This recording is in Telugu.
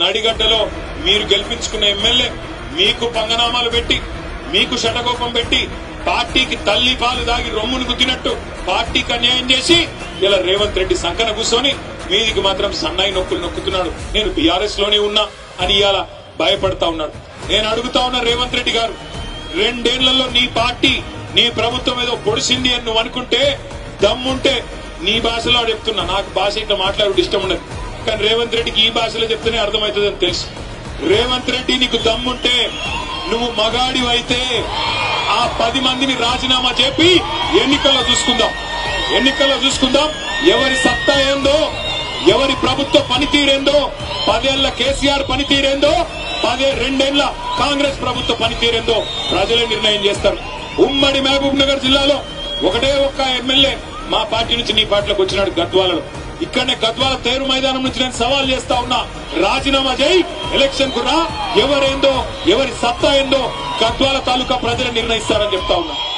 నడిగడ్డలో మీరు గెలిపించుకున్న ఎమ్మెల్యే మీకు పంగనామాలు పెట్టి మీకు శటకోపం పెట్టి పార్టీకి తల్లి పాలు దాగి రొమ్మును గుద్దినట్టు పార్టీకి అన్యాయం చేసి ఇలా రేవంత్ రెడ్డి సంకన కూర్చొని మీదికి మాత్రం సన్నాయి నొక్కులు నొక్కుతున్నాడు. నేను బీఆర్ఎస్లోనే ఉన్నా అని ఇవాళ భయపడతా ఉన్నాడు. నేను అడుగుతా ఉన్నా రేవంత్ రెడ్డి గారు రెండేళ్ళలో నీ పార్టీ నీ ప్రభుత్వం ఏదో పొడిసింది అని నువ్వు అనుకుంటే దమ్ముంటే నీ భాషలో చెప్తున్నా. నాకు భాష ఇట్లా మాట్లాడు ఇష్టం ఉండదు. కానీ రేవంత్ రెడ్డికి ఈ భాషలో చెప్తేనే అర్థమవుతుందని తెలుసు. రేవంత్ రెడ్డి నీకు దమ్ముంటే నువ్వు మగాడి అయితే ఆ పది మందిని రాజీనామా చెప్పి ఎన్నికల్లో చూసుకుందాం. ఎన్నికల్లో చూసుకుందాం. ఎవరి సత్తా ఏందో ఎవరి ప్రభుత్వ పనితీరేందో పదేళ్ళ కేసీఆర్ పనితీరేందో పదే రెండేళ్ళ కాంగ్రెస్ ప్రభుత్వ పనితీరేందో ప్రజలే నిర్ణయం చేస్తారు. ఉమ్మడి మహబూబ్ నగర్ జిల్లాలో ఒకటే ఒక్క ఎమ్మెల్యే మా పార్టీ నుంచి నీ పార్టీలోకి వచ్చినాడు గద్వాలలో. ఇక్కడనే గద్వాల తేరు మైదానం నుంచి నేను సవాల్ చేస్తా ఉన్నా. రాజీనామా చేయి ఎలక్షన్కు రా. ఎవరేందో ఎవరి సత్తా ఏందో గద్వాల తాలూకా ప్రజలు నిర్ణయిస్తారని చెప్తా ఉన్నా.